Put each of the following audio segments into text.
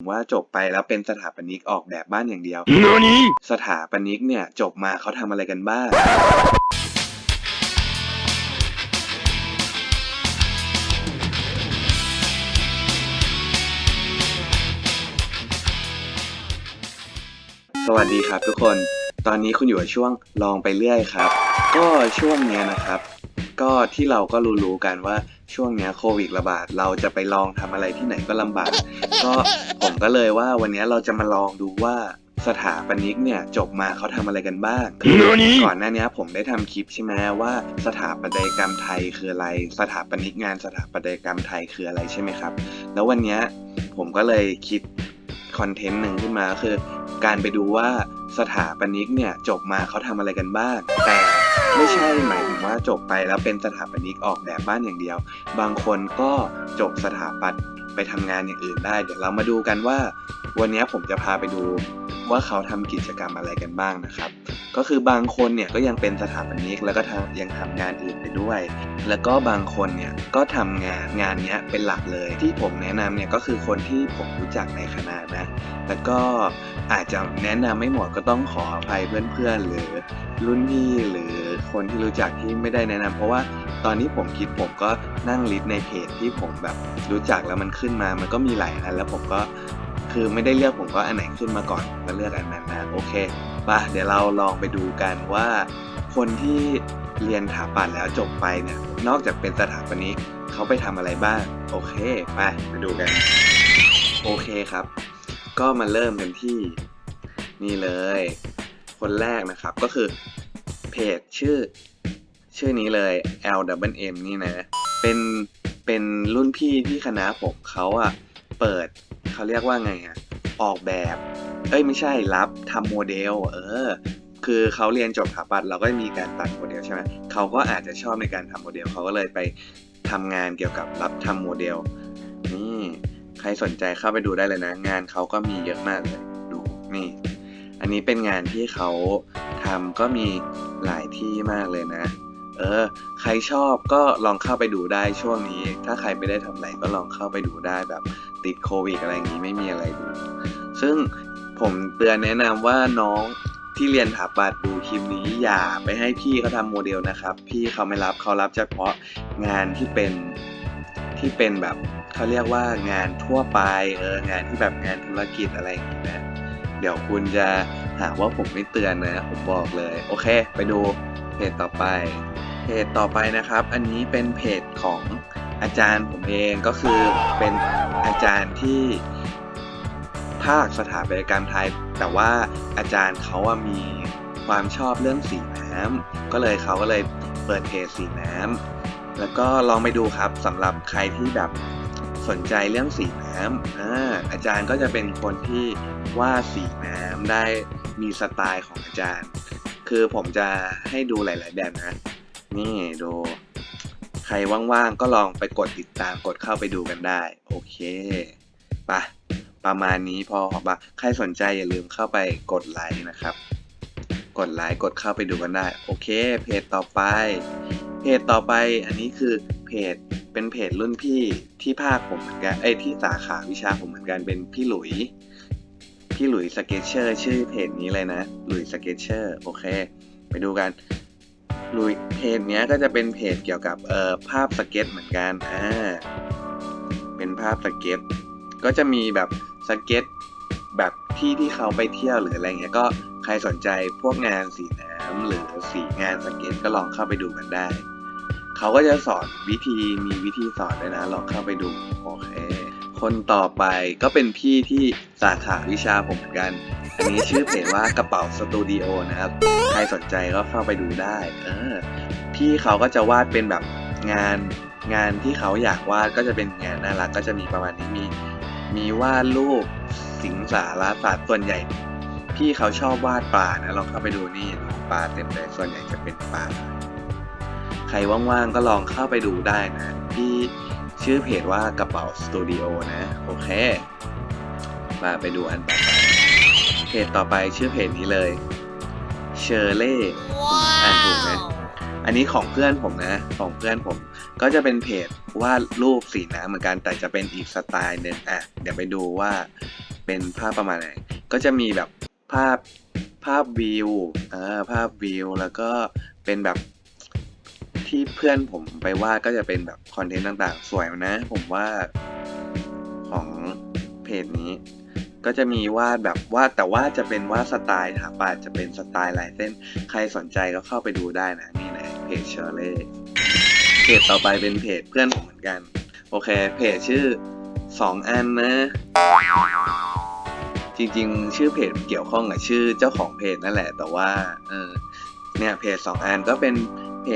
ว่าจบไปแล้วเป็นสถาปนิกออกแบบบ้านอย่างเดียว何สถาปนิกเนี่ยจบมาเขาทำอะไรกันบ้างสวัสดีครับทุกคน ตอนนี้คุณอยู่กับช่วงลองไปเรื่อยครับ ก็ช่วงเนี้ยนะครับ ก็ที่เราก็รู้ๆกันว่า ช่วงเนี้ยโควิดระบาดเราจะไปลองทำอะไรที่ไหนก็ลำบาก ก็ผมก็เลยว่าวันเนี้ยเราจะมาลองดูว่าสถาปนิกเนี่ยจบมาเขาทำอะไรกันบ้าง何ก่อนหน้านี้ผมได้ทำคลิปใช่ไหมว่า สถาปัตยกรรมไทยคืออะไร สถาปนิกงานสถาปัตยกรรมไทยคืออะไรใช่ไหมครับ แล้ววันเนี้ยผมก็เลยคิดคอนเทนต์หนึ่งขึ้นมาก็คือ การไปดูว่าสถาปนิกเนี่ยจบมาเขาทำอะไรกันบ้าง แต่ ไม่ใช่หมายถึงว่าจบไปแล้วเป็นสถาปนิกออกแบบบ้านอย่างเดียว บางคนก็จบสถาปัตย์ไปทำงานอย่างอื่นได้ เดี๋ยวเรามาดูกันว่า วันนี้ผมจะพาไปดูว่าเขาทำกิจกรรมอะไรกันบ้างนะครับ ก็คือบางคนเนี่ยก็ยังเป็นสถาปนิกแล้วก็ทำยังทำงานอื่นไปด้วย แล้วก็บางคนเนี่ยก็ทำงานงานนี้เป็นหลักเลย ที่ผมแนะนำเนี่ยก็คือคนที่ผมรู้จักในคณะนะ แล้วก็ อาจจะแนะนำไม่หมดก็ต้องขออภัยเพื่อนๆ หรือรุ่นพี่หรือคนที่รู้จักที่ไม่ได้แนะนำเพราะว่าตอนที่ผมคิดผมก็นั่งลิสต์ในเพจที่ผมแบบรู้จักแล้วมันขึ้นมา มันก็มีหลายอันแล้วผมก็คือไม่ได้เลือกผมก็อันไหนขึ้นมาก่อนก็เลือกอันนั้นนะโอเคป่ะเดี๋ยวเราลองไปดูกันว่า คนที่เรียนถาปัดแล้วจบไปเนี่ยนอกจากเป็นสถาปนิกเขาไปทำอะไรบ้าง โอเคไปมาดูกัน โอเคครับ ก็มาเริ่มกันที่นี่เลย คนแรกนะครับก็คือเพจชื่อ ชื่อนี้เลย L W M นี่นะ เป็นเป็นรุ่นพี่ที่คณะผมเขาอะเปิดเขาเรียกว่าไงอะออกแบบ เอ้ยไม่ใช่รับทำโมเดล เออ คือเขาเรียนจบสถาปัตย์เราก็มีการตัดโมเดลใช่ไหมเขาก็อาจจะชอบในการทำโมเดลเขาก็เลยไปทำงานเกี่ยวกับรับทำโมเดล ใครสนใจเข้าไปดูได้เลยนะ งานเขาก็มีเยอะมากเลย ดูนี่ อันนี้เป็นงานที่เขาทำก็มีหลายที่มากเลยนะ เออ ใครชอบก็ลองเข้าไปดูได้ช่วงนี้ ถ้าใครไม่ได้ทำอะไรก็ลองเข้าไปดูได้แบบติดโควิดอะไรอย่างนี้ไม่มีอะไรดู ซึ่งผมเตือนแนะนำว่าน้องที่เรียนถาปัดดูคลิปนี้อย่าไปให้พี่เขาทำโมเดลนะครับ พี่เขาไม่รับเขารับเฉพาะงานที่เป็นที่เป็นแบบ เขาเรียกว่างานทั่วไปเอองานที่แบบงานธุรกิจอะไรอย่างนี้นะเดี๋ยวคุณจะหาว่าผมไม่เตือนนะผมบอกเลย โอเค ไปดูเพจต่อไป เพจต่อไปนะครับ อันนี้เป็นเพจของอาจารย์ผมเองก็คือเป็นอาจารย์ที่ภาคสถาปัตยกรรมไทย แต่ว่าอาจารย์เขาอะมีความชอบเรื่องสีน้ำก็เลยเขาก็เลยเปิดเพจสีน้ำแล้วก็ลองไปดูครับสำหรับใครที่แบบ สนใจเรื่องสีน้ำอ่าอาจารย์ก็จะเป็นคนที่วาดสีน้ำได้มีสไตล์ของอาจารย์ คือผมจะให้ดูหลาย ๆ แบบนะ นี่ดูใครว่างๆ ก็ลองไปกดติดตามกดเข้าไปดูกันได้ โอเคปะประมาณนี้พอปะใครสนใจอย่าลืมเข้าไปกดไลค์นะครับ กดไลค์กดเข้าไปดูกันได้ โอเค เพจต่อไป เพจต่อไปอันนี้คือเพจ เป็นเพจรุ่นพี่ที่ภาคผมเหมือนกันเอ้ที่สาขาวิชาผมเหมือนกันเป็นพี่หลุย พี่หลุยสเก็ตเชอร์ชื่อเพจนี้เลยนะหลุยสเก็ตเชอร์โอเค ไปดูกันหลุยเพจเนี้ยก็จะเป็นเพจเกี่ยวกับเอ่อภาพสเก็ตเหมือนกันอ่าเป็นภาพสเก็ต ก็จะมีแบบสเก็ตแบบที่ที่เขาไปเที่ยวหรืออะไรเงี้ยก็ใครสนใจพวกงานสีน้ำหรือสีงานสเก็ตก็ลองเข้าไปดูกันได้ เขาก็จะสอนวิธีมีวิธีสอนด้วยนะลองเข้าไปดูโอเคคนต่อไปก็เป็นพี่ที่สาขาวิชาผมเหมือนกัน อันนี้ชื่อเพจว่ากระเป๋าสตูดิโอนะครับ ใครสนใจก็เข้าไปดูได้ เออ พี่เขาก็จะวาดเป็นแบบงานงานที่เขาอยากวาดก็จะเป็นงานน่ารักก็จะมีประมาณนี้มี มีวาดรูปสิงสาราสัตว์ส่วนใหญ่ พี่เขาชอบวาดปลานะลองเข้าไปดูนี่ปลาเต็มเลยส่วนใหญ่จะเป็นปลา ใครว่างๆก็ลองเข้าไปดูได้นะ ที่ชื่อเพจว่ากระเป๋าสตูดิโอนะ โอเค มาไปดูอันต่อไปเพจต่อไปชื่อเพจนี้เลยเชอร์เล่อ่านถูกไหมอันนี้ของเพื่อนผมนะ ของเพื่อนผม ก็จะเป็นเพจวาดรูปสีน้ำเหมือนกัน แต่จะเป็นอีกสไตล์หนึ่งอะ เดี๋ยวไปดูว่าเป็นภาพประมาณไหน ก็จะมีแบบภาพภาพวิวอ่าภาพวิว แล้วก็เป็นแบบ ที่เพื่อนผมไปวาดก็จะเป็นแบบคอนเทนต์ต่างๆ สวยนะ ผมว่าของเพจนี้ ก็จะมีวาดแบบวาดแต่ว่าจะเป็นวาดสไตล์ถาปัดจะเป็นสไตล์ลายเส้น ใครสนใจก็เข้าไปดูได้นะนี่นะเพจเชอร์เล่เพจต่อไปเป็นเพจเพื่อนผมเหมือนกัน โอเค เพจชื่อสองอันนะ จริงๆ ชื่อเพจเกี่ยวข้องกับชื่อเจ้าของเพจนั่นแหละ แต่ว่าเออเนี่ยเพจสองอันก็เป็น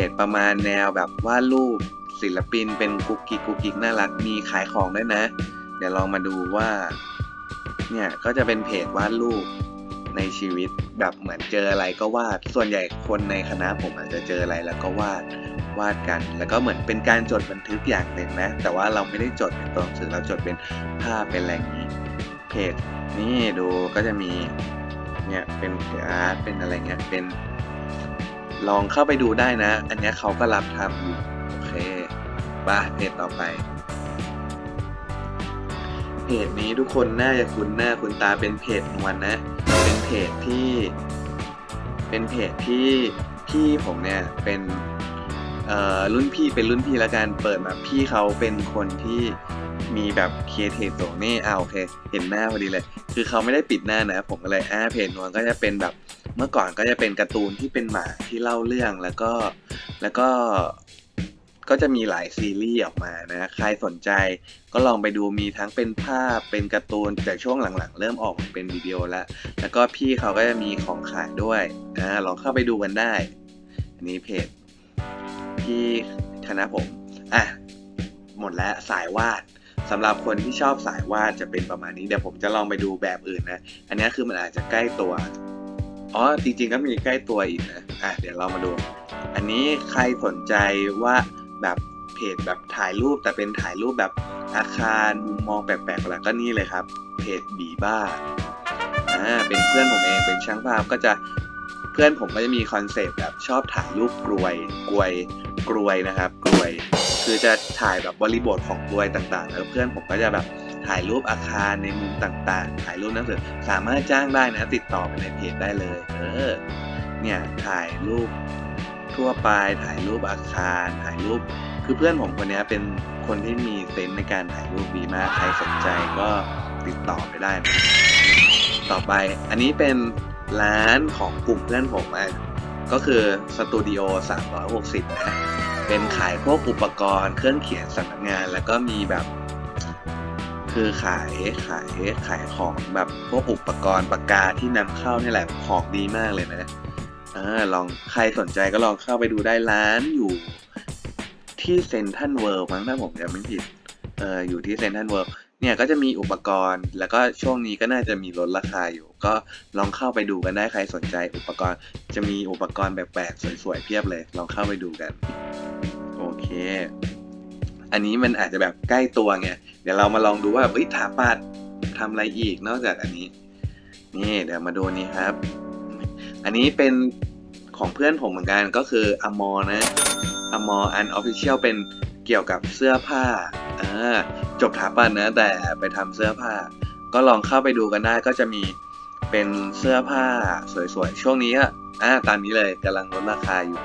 จประมาณแนวแบบวาดรูปศิลปินเป็นกุ๊กกิ๊กกุ๊กกิ๊กน่ารักมีขายของด้วยนะ เดี๋ยวลองมาดูว่า เนี่ยก็จะเป็นเพจวาดรูปในชีวิตแบบเหมือนเจออะไรก็วาด ส่วนใหญ่คนในคณะผมอาจจะเจออะไรแล้วก็วาดวาดกัน แล้วก็เหมือนเป็นการจดบันทึกอย่างหนึ่งนะ แต่ว่าเราไม่ได้จดเป็นตัวหนังสือเราจดเป็นภาพเป็นอะไรอย่างนี้ เพจนี่ดูก็จะมีเนี่ยเป็นอาร์ตเป็นอะไรเงี้ยเป็น ลองเข้าไปดูได้นะ อันนี้เขาก็รับทำอยู่ โอเคปะเพจต่อไปเพจนี้ทุกคนน่าจะคุ้นหน้าคุ้นตาเป็นเพจนวลนนะ เป็นเพจที่ เป็นเพจที่พี่ผมเนี่ยเป็นอ่อรุ่นพี่เป็นรุ่นพี่แล้วกันเปิดมาพี่เขาเป็นคนที่ มีแบบเคเทีฟตรงนี่อ่าโอเค เห็นหน้าพอดีเลย คือเขาไม่ได้ปิดหน้านะ ผมก็เลยอ่าเพจนวลก็จะเป็นแบบเมื่อก่อนก็จะเป็นการ์ตูนที่เป็นหมาที่เล่าเรื่องแล้วก็แล้วก็ก็จะมีหลายซีรีส์ออกมานะ ใครสนใจก็ลองไปดูมีทั้งเป็นภาพเป็นการ์ตูน แต่ช่วงหลังๆ เริ่มออกเป็นวิดีโอแล้ว แล้วก็พี่เขาก็จะมีของขายด้วยอ่าลองเข้าไปดูกันได้ อันนี้เพจที่คณะผม อะ หมดแล้วสายวาด สำหรับคนที่ชอบสายวาดจะเป็นประมาณนี้เดี๋ยวผมจะลองไปดูแบบอื่นนะ อันนี้คือมันอาจจะใกล้ตัวอ๋อจริงๆก็มีใกล้ตัวอีกนะอะเดี๋ยวเรามาดู อันนี้ใครสนใจว่าแบบเพจแบบถ่ายรูปแต่เป็นถ่ายรูปแบบอาคารมุมมองแปลกๆแล้วก็นี่เลยครับ เพจบีบ้าอ่าเป็นเพื่อนผมเองเป็นช่างภาพก็จะเพื่อนผมก็จะมีคอนเซปต์แบบชอบถ่ายรูปกลวยกลวยกลวยนะครับกลวย คือจะถ่ายแบบบริบทของกลวยต่างๆ แล้วเพื่อนผมก็จะแบบถ่ายรูปอาคารในมุมต่างๆ ถ่ายรูปหนังสือสามารถจ้างได้นะ ติดต่อไปในเพจได้เลย เออ เนี่ยถ่ายรูปทั่วไป ถ่ายรูปอาคาร ถ่ายรูป คือเพื่อนผมคนนี้เป็นคนที่มีเซนส์ในการถ่ายรูปดีมาก ใครสนใจก็ติดต่อไปได้นะต่อไป อันนี้เป็นร้านของกลุ่มเพื่อนผมอะ ก็คือสตูดิโอ360 นะ เป็นขายพวกอุปกรณ์เครื่องเขียนสำนักงาน แล้วก็มีแบบ คือขายขายขายของแบบพวกอุปกรณ์ปากกาที่นำเข้านี่แหละของดีมากเลยนะเออลองใครสนใจก็ลองเข้าไปดูได้ร้านอยู่ที่เซนทันเวิลด์มั้งถ้าผมจำไม่ผิดเอออยู่ที่เซนทันเวิลด์ เนี่ยก็จะมีอุปกรณ์ แล้วก็ช่วงนี้ก็น่าจะมีลดราคาอยู่ ก็ลองเข้าไปดูกันได้ใครสนใจ อุปกรณ์จะมีอุปกรณ์แปลกๆสวยๆเพียบเลย ลองเข้าไปดูกัน โอเค อันนี้มันอาจจะแบบใกล้ตัวไงเดี๋ยวเรามาลองดูว่าเฮ้ยถาปัดทำอะไรอีกนอกจากอันนี้ นี่เดี๋ยวมาดูนี้ครับ อันนี้เป็นของเพื่อนผมเหมือนกันก็คืออมอนะอมออันออฟฟิเชียลเป็นเกี่ยวกับเสื้อผ้าอ่า จบถาปัดนะแต่ไปทำเสื้อผ้า ก็ลองเข้าไปดูกันได้ก็จะมีเป็นเสื้อผ้าสวยๆ ช่วงนี้อะอ่าตามนี้เลยกำลังลดราคาอยู่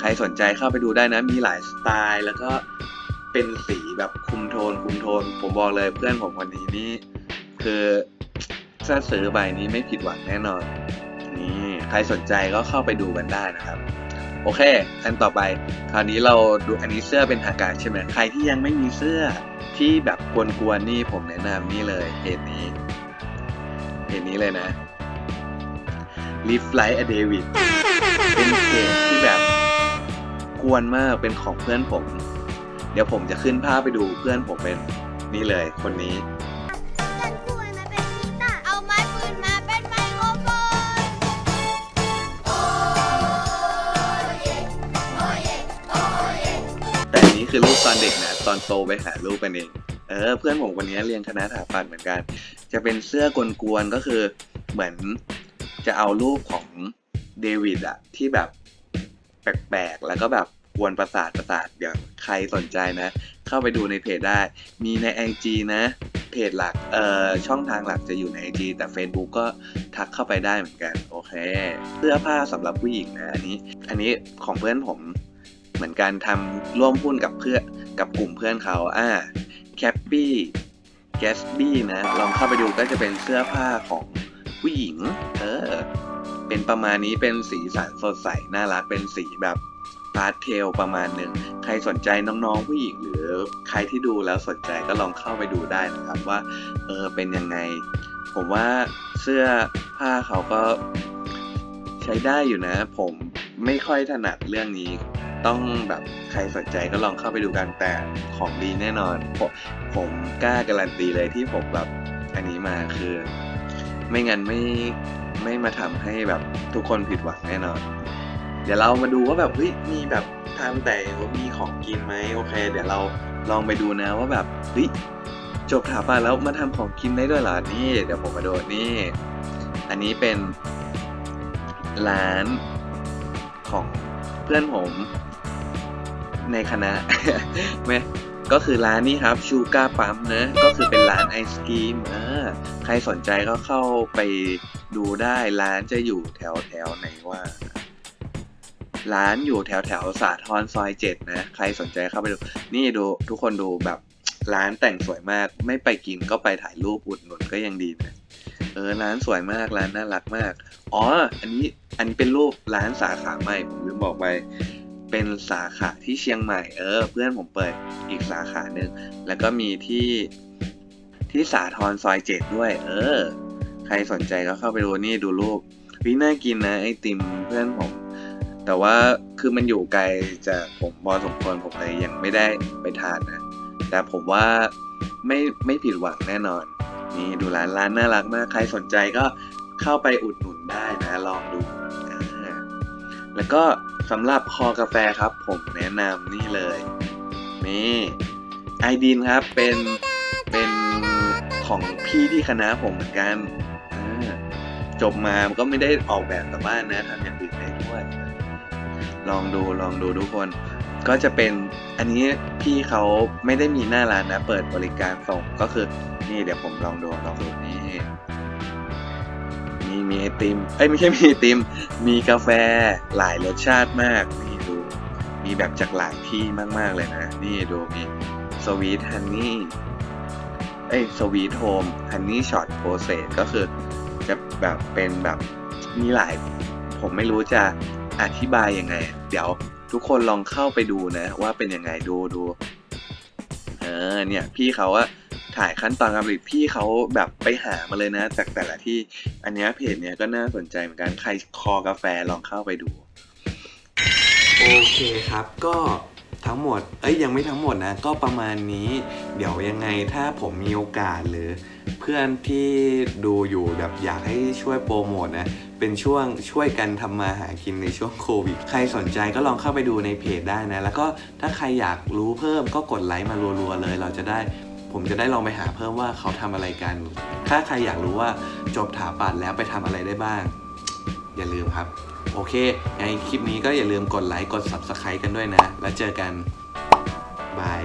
ใครสนใจเข้าไปดูได้นะ มีหลายสไตล์ แล้วก็เป็นสีแบบคุมโทน คุมโทน ผมบอกเลยเพื่อนผมคนนี้นี่คือถ้าซื้อใบนี้ไม่ผิดหวังแน่นอน นี่ใครสนใจก็เข้าไปดูกันได้นะครับ โอเคอันต่อไป คราวนี้เราดูอันนี้เสื้อเป็นทางการใช่ไหมใครที่ยังไม่มีเสื้อที่แบบกวนๆนี่ผมแนะนำนี่เลยเพจนี้เพจนี้เลยนะ Live Like a David เป็นเพจที่แบบกวนมากเป็นของเพื่อนผม เดี๋ยวผมจะขึ้นภาพไปดูเพื่อนผมเป็นนี่เลยคนนี้ คือรูปตอนเด็กนะตอนโตไปหารูปกันเองเออเพื่อนผมคนนี้เรียนคณะสถาปัตย์เหมือนกัน จะเป็นเสื้อกวนๆก็คือเหมือนจะเอารูปของเดวิดอะที่แบบแปลกๆ แล้วก็แบบกวนประสาทประสาทเดี๋ยวใครสนใจนะ เข้าไปดูในเพจได้ มีใน IG นะเพจหลักเอ่อช่องทางหลักจะอยู่ใน IG แต่ Facebook ก็ทักเข้าไปได้เหมือนกัน โอเค เสื้อผ้าสำหรับผู้หญิงนะ อันนี้ อันนี้ของเพื่อนผม เหมือนกันทำร่วมหุ้นกับเพื่อนกับกลุ่มเพื่อนเขาอ่าแคปปี้แกสบี้นะลองเข้าไปดูก็จะเป็นเสื้อผ้าของผู้หญิง เออ เป็นประมาณนี้เป็นสีสันสดใส น่ารักเป็นสีแบบพาสเทลประมาณหนึ่ง ใครสนใจน้องๆผู้หญิง หรือใครที่ดูแล้วสนใจก็ลองเข้าไปดูได้นะครับว่า เออเป็นยังไง ผมว่าเสื้อผ้าเขาก็ใช้ได้อยู่นะ ผมไม่ค่อยถนัดเรื่องนี้ ต้องแบบใครสนใจก็ลองเข้าไปดูกันแต่ของดีแน่นอน ผมผมกล้าการันตีเลยที่ผมแบบอันนี้มาคือ ไม่งั้นไม่ไม่มาทำให้แบบทุกคนผิดหวังแน่นอน เดี๋ยวเรามาดูว่าแบบเฮ้ยมีแบบทำแต่ว่ามีของกินไหมโอเค เดี๋ยวเราลองไปดูนะว่าแบบเฮ้ยจบถาปาแล้วมาทำของกินได้ด้วยหรอนี่เดี๋ยวผมมาดูนี่ อันนี้เป็นร้านของเพื่อนผม ในคณะไหมก็คือร้านนี้ครับชูการ์ปั๊มนะก็คือเป็นร้านไอศกรีมอ่าใครสนใจก็เข้าไปดูได้ร้านจะอยู่แถวแถวไหนว่า ร้านอยู่แถวแถวสาทรซอยเจ็ดนะ ใครสนใจเข้าไปดู นี่ดูทุกคนดูแบบร้านแต่งสวยมากไม่ไปกินก็ไปถ่ายรูปอุดหนุนก็ยังดีนะเออร้านสวยมากร้านน่ารักมาก อ๋อ อันนี้อันนี้เป็นรูปร้านสาขาใหม่ผมลืมบอกไป เป็นสาขาที่เชียงใหม่เออ เพื่อนผมเปิดอีกสาขาหนึ่งแล้วก็มีที่ที่สาทรซอยเจ็ดด้วย เออ ใครสนใจก็เข้าไปดูนี่ดูรูปวิน่ากินนะไอติมเพื่อนผม แต่ว่าคือมันอยู่ไกลจากผมพอสมควรผมเลยยังไม่ได้ไปทานนะ แต่ผมว่าไม่ไม่ผิดหวังแน่นอน นี่ดูร้านร้านน่ารักมาก ใครสนใจก็เข้าไปอุดหนุนได้นะ ลองดู แล้วก็ สำหรับคอกาแฟครับ ผมแนะนำนี่เลย นี่ไอดินครับเป็นเป็นของพี่ที่คณะผมเหมือนกันจบมาก็ไม่ได้ออกแบบกลับบ้านนะทำอย่างอื่นได้ด้วย ลองดูลองดูทุกคนก็จะเป็นอันนี้พี่เขาไม่ได้มีหน้าร้านนะ เปิดบริการส่งก็คือนี่เดี๋ยวผมลองดูลองดูนี่ มีไอติมเอ้ยไม่ใช่มีไอติม มีกาแฟหลายรสชาติมากนี่ดูมีแบบจากหลายที่มากๆเลยนะ นี่ดูมีสวีทฮันนี่เอ้ยสวีทโฮมฮันนี่ช็อตโปรเซสก็คือจะแบบเป็นแบบมีหลาย ผมไม่รู้จะอธิบายยังไง เดี๋ยวทุกคนลองเข้าไปดูนะ ว่าเป็นยังไงดูดูเออเนี่ย พี่เขาอะ ถ่ายขั้นตอนการผลิตพี่เขาแบบไปหามาเลยนะ จากแต่ละที่อันนี้เพจเนี้ยก็น่าสนใจเหมือนกันใครคอกาแฟลองเข้าไปดู โอเคครับก็ทั้งหมด เอ้ยยังไม่ทั้งหมดนะ ก็ประมาณนี้ เดี๋ยวยังไงถ้าผมมีโอกาสหรือ เพื่อนที่ดูอยู่แบบอยากให้ช่วยโปรโมทนะ เป็นช่วงช่วยกันทำมาหากินในช่วงโควิด ใครสนใจก็ลองเข้าไปดูในเพจได้นะ แล้วก็ถ้าใครอยากรู้เพิ่มก็กดไลค์มารัวๆเลย เราจะได้ ผมจะได้ลองไปหาเพิ่มว่าเขาทำอะไรกัน ถ้าใครอยากรู้ว่าจบถาปัดแล้วไปทำอะไรได้บ้าง อย่าลืมครับ โอเคในคลิปนี้ก็อย่าลืมกดไลค์กด Subscribe กันด้วยนะ แล้วเจอกันบาย